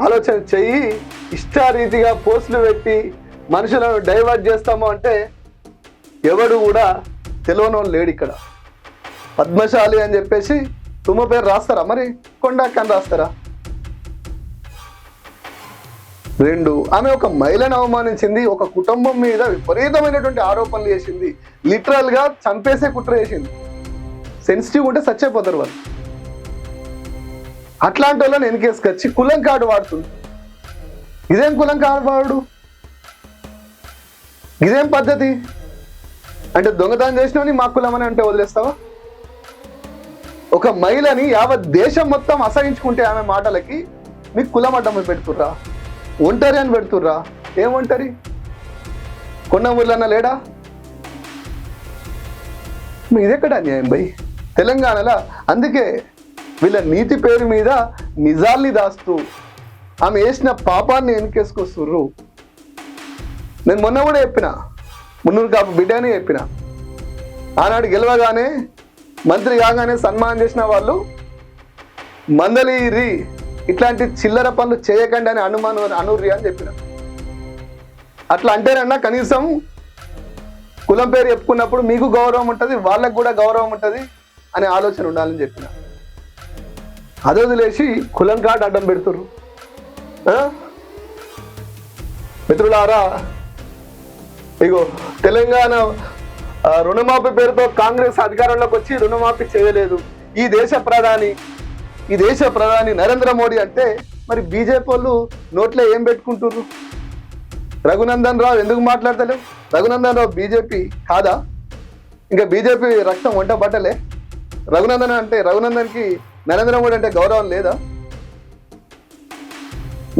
ఆలోచన చెయ్యి ఇష్టారీతిగా పోస్టులు పెట్టి మనుషులను డైవర్ట్ చేస్తాము అంటే ఎవడు కూడా తెలియనోళ్ళు లేడు ఇక్కడ. పద్మశాలి అని చెప్పేసి తుమ్మ పేరు రాస్తారా మరి? కొండాక్ అని రాస్తారా? రెండు ఆమె ఒక మహిళను అవమానించింది ఒక కుటుంబం మీద విపరీతమైనటువంటి ఆరోపణలు చేసింది. లిటరల్గా చంపేసే కుట్ర చేసింది. సెన్సిటివ్ ఉంటే చచ్చిపోతారు వాళ్ళు. అట్లాంటి వాళ్ళని వెనకేసుకొచ్చి కులం కార్డు వాడుతుంది ఇదేం కులం కార్డు వాడు? ఇదేం పద్ధతి? అంటే దొంగతనం చేసినవని మా కులం అని అంటే వదిలేస్తావా? ఒక మహిళని యావత్ దేశం మొత్తం అసహించుకుంటే ఆమె మాటలకి మీకు కులం అడ్డం పెడుతుర్రా? ఒంటరి అని పెడుతుర్రా? ఏం ఒంటరి? కొన్న ఊర్లన్నా లేడా? మీ ఇదెక్కడ అన్యాయం భయ్? తెలంగాణలో? అందుకే వీళ్ళ నీతి పేరు మీద నిజాల్ని దాస్తూ ఆమె వేసిన పాపాన్ని వెనకేసుకొస్తుర్రు. నేను మొన్న కూడా చెప్పిన మున్నూరు కాపు బిడ్డని చెప్పిన. ఆనాడు గెలవగానే మంత్రి కాగానే సన్మానం చేసిన వాళ్ళు మందలిరి ఇట్లాంటి చిల్లర పనులు చేయకండి అని అనుమానం అనుర్రి అని చెప్పిన. అట్లా అంటేనన్నా కనీసం కులం పేరు చెప్పుకున్నప్పుడు మీకు గౌరవం ఉంటుంది వాళ్ళకు కూడా గౌరవం ఉంటుంది అనే ఆలోచన ఉండాలని చెప్పిన. అది వదిలేసి కులం కార్డు అడ్డం పెడుతుర్రు. మిత్రులారా ఇగో తెలంగాణ రుణమాఫీ పేరుతో కాంగ్రెస్ అధికారంలోకి వచ్చి రుణమాఫీ చేయలేదు. ఈ దేశ ప్రధాని ఈ దేశ ప్రధాని నరేంద్ర మోడీ అంటే మరి బీజేపీ వాళ్ళు నోట్లో ఏం పెట్టుకుంటున్నారు రఘునందన్ రావు ఎందుకు మాట్లాడతలేవు రఘునందన్ రావు బీజేపీ కాదా? ఇంకా బీజేపీ రక్తం వంట పట్టలే? రఘునందన్ అంటే రఘునందన్కి నరేంద్ర మోడీ అంటే గౌరవం లేదా?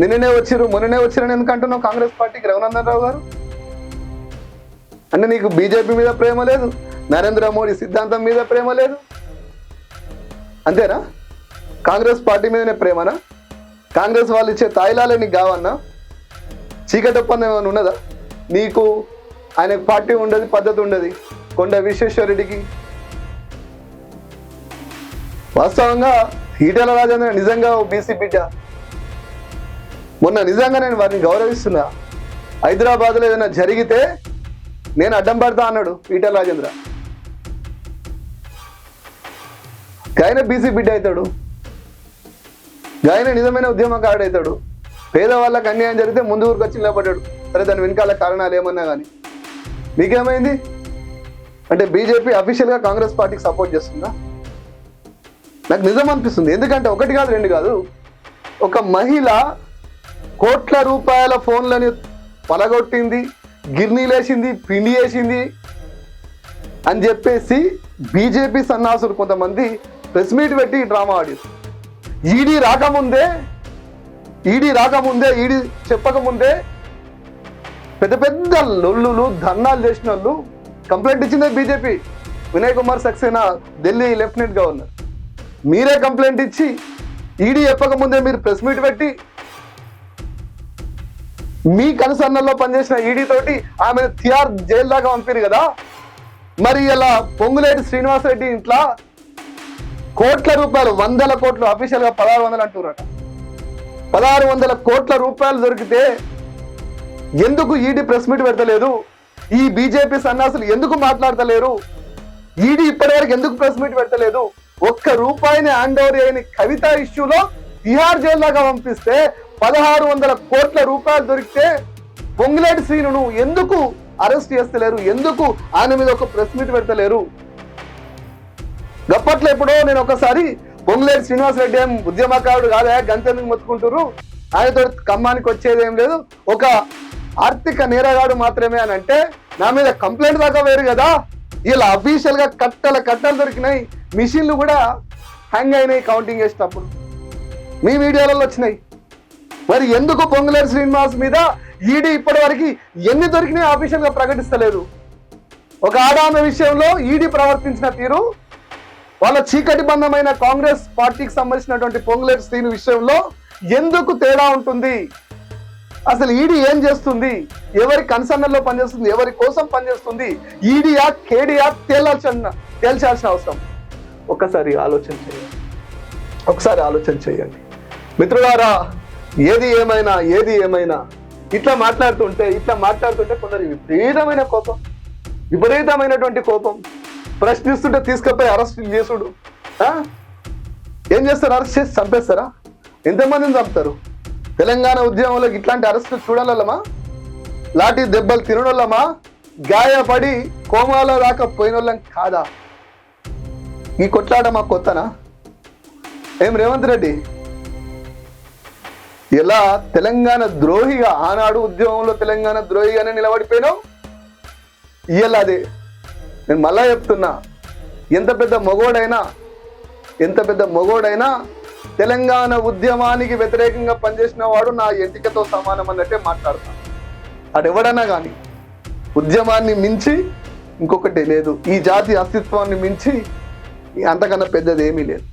నిన్ననే వచ్చిర్రు మొన్ననే వచ్చారని ఎందుకంటున్నావు కాంగ్రెస్ పార్టీకి రఘునందన్ రావు గారు? అంటే నీకు బీజేపీ మీద ప్రేమ లేదు నరేంద్ర మోడీ సిద్ధాంతం మీద ప్రేమ లేదు? అంతేనా? కాంగ్రెస్ పార్టీ మీదనే ప్రేమనా? కాంగ్రెస్ వాళ్ళు ఇచ్చే తాయిలాలే నీకు కావన్నా? చీకటి ఒప్పందం ఏమైనా ఉన్నదా? నీకు ఆయన పార్టీ ఉండదు పద్ధతి ఉండదు కొండ విశ్వేశ్వరరెడ్డికి వాస్తవంగా ఈటెల రాజేంద్ర నిజంగా ఓ బీసీ బిడ్డ. మొన్న నిజంగా నేను వారిని గౌరవిస్తున్నా. హైదరాబాద్లో ఏదైనా జరిగితే నేను అడ్డం పడతా అన్నాడు ఈటెల రాజేంద్ర. గాయన బీసీ బిడ్డ అవుతాడు. గాయన నిజమైన ఉద్యమకారుడు అవుతాడు. పేదవాళ్ళకి అన్యాయం జరిగితే ముందు ఊరికి వచ్చి నిలబడ్డాడు. సరే దాని వెనకాల కారణాలు ఏమన్నా కానీ మీకేమైంది? అంటే బీజేపీ అఫీషియల్గా కాంగ్రెస్ పార్టీకి సపోర్ట్ చేస్తుందా? నాకు నిజం అనిపిస్తుంది. ఎందుకంటే ఒకటి కాదు రెండు కాదు. ఒక మహిళ కోట్ల రూపాయల ఫోన్లని పలగొట్టింది గిర్నీలేసింది పిండి వేసింది అని చెప్పేసి బీజేపీ సన్నాసులు కొంతమంది ప్రెస్ మీట్ పెట్టి డ్రామా ఆడి ఈడీ రాకముందే ఈడీ రాకముందే ఈడీ చెప్పకముందే పెద్ద పెద్ద లొల్లులు ధర్నాలు చేసిన వాళ్ళు కంప్లైంట్ ఇచ్చిందే BJP. Vinay Kumar Saxena Delhi lieutenant governor. మీరే కంప్లైంట్ ఇచ్చి ఈడీ చెప్పకముందే మీరు ప్రెస్ మీట్ పెట్టి మీ కనుసన్నల్లో పనిచేసిన ఈడీ తోటి ఆమె తిఆర్ జైలు దాకా పంపారు కదా? మరి ఇలా పొంగులేటి శ్రీనివాసరెడ్డి ఇంట్లో కోట్ల రూపాయలు వందల కోట్లు అఫీషియల్గా పదహారు వందలు అంటున్నారట పదహారు వందల కోట్ల రూపాయలు దొరికితే ఎందుకు ఈడీ ప్రెస్ మీట్ పెడతలేదు? ఈ బీజేపీ సన్యాసులు ఎందుకు మాట్లాడతలేరు? ఈడీ ఇప్పటివరకు ఎందుకు ప్రెస్ మీట్ పెట్టలేదు ఒక్క రూపాయిని హ్యాండ్ ఓవర్ చేయని కవిత ఇష్యూలో తిహార్ జైల్లాగా పంపిస్తే పదహారు వందల కోట్ల రూపాయలు దొరికితే పొంగులేటి శ్రీనును ఎందుకు అరెస్ట్ చేస్తలేరు? ఎందుకు ఆయన మీద ఒక ప్రెస్ మీట్ పెడతలేరు? గప్పట్లో ఎప్పుడో నేను ఒకసారి పొంగులేటి శ్రీనివాసరెడ్డి ఏం ఉద్యమకారుడు కాదా గంతెందుకు మొత్తుకుంటారు ఆయనతో ఖమ్మానికి వచ్చేది ఏం లేదు. ఒక ఆర్థిక నేరగాడు మాత్రమే అని అంటే నా మీద కంప్లైంట్ దాకా వేరు కదా? ఇలా అఫీషియల్గా కట్టల కట్టలు దొరికినాయి. మిషన్లు కూడా హ్యాంగ్ అయినాయి కౌంటింగ్ చేసేటప్పుడు. మీ మీడియాలలో వచ్చినాయి. మరి ఎందుకు పొంగులేరు శ్రీనివాస్ మీద ఈడీ ఇప్పటి వరకు ఎన్ని దొరికినాయి ఆఫీషియల్గా ప్రకటిస్తలేదు ఒక ఆడామె విషయంలో ఈడీ ప్రవర్తించిన తీరు వాళ్ళ చీకటి బంధమైన కాంగ్రెస్ పార్టీకి సంబంధించినటువంటి పొంగులేరు శ్రీని విషయంలో ఎందుకు తేడా ఉంటుంది? అసలు ఈడీ ఏం చేస్తుంది? ఎవరి కన్సర్నర్లో పనిచేస్తుంది? ఎవరి కోసం పనిచేస్తుంది? ఈడీయా కేడియా తేలాల్సిన తేల్చాల్సిన అవసరం. ఒక్కసారి ఆలోచన చేయండి. ఒకసారి ఆలోచన చేయండి. మిత్రులారా ఏది ఏమైనా ఏది ఏమైనా ఇట్లా మాట్లాడుతుంటే ఇట్లా మాట్లాడుతుంటే కొందరు విపరీతమైన కోపం. విపరీతమైనటువంటి కోపం. ప్రశ్నిస్తుంటే తీసుకుపోయి అరెస్ట్ చేసుడు. ఏం చేస్తారు? అరెస్ట్ చేసి చంపేస్తారా? ఎంతమందిని చంపుతారు? తెలంగాణ ఉద్యమంలో ఇట్లాంటి అరెస్టులు చూడాలమ్మా? లాఠీ దెబ్బలు తినడోళ్ళమా గాయపడి కోమాలో దాకా పోయినోళ్ళం కాదా? ఈ కొట్లాట మా కొత్తనా? ఏం రేవంత్ రెడ్డి? ఎలా తెలంగాణ ద్రోహిగా ఆనాడు ఉద్యమంలో తెలంగాణ ద్రోహిగానే నిలబడిపోయినావు? ఇయ్యాల అదే. నేను మళ్ళా చెప్తున్నా ఎంత పెద్ద మొగోడైనా ఎంత పెద్ద మొగోడైనా తెలంగాణ ఉద్యమానికి వ్యతిరేకంగా పనిచేసిన వాడు నా ఎంటికతో సమానం అన్నట్టే మాట్లాడతాను అటు ఎవడన్నా కానీ ఉద్యమాన్ని మించి ఇంకొకటి లేదు. ఈ జాతి అస్తిత్వాన్ని మించి అంతకన్నా పెద్దది ఏమీ లేదు.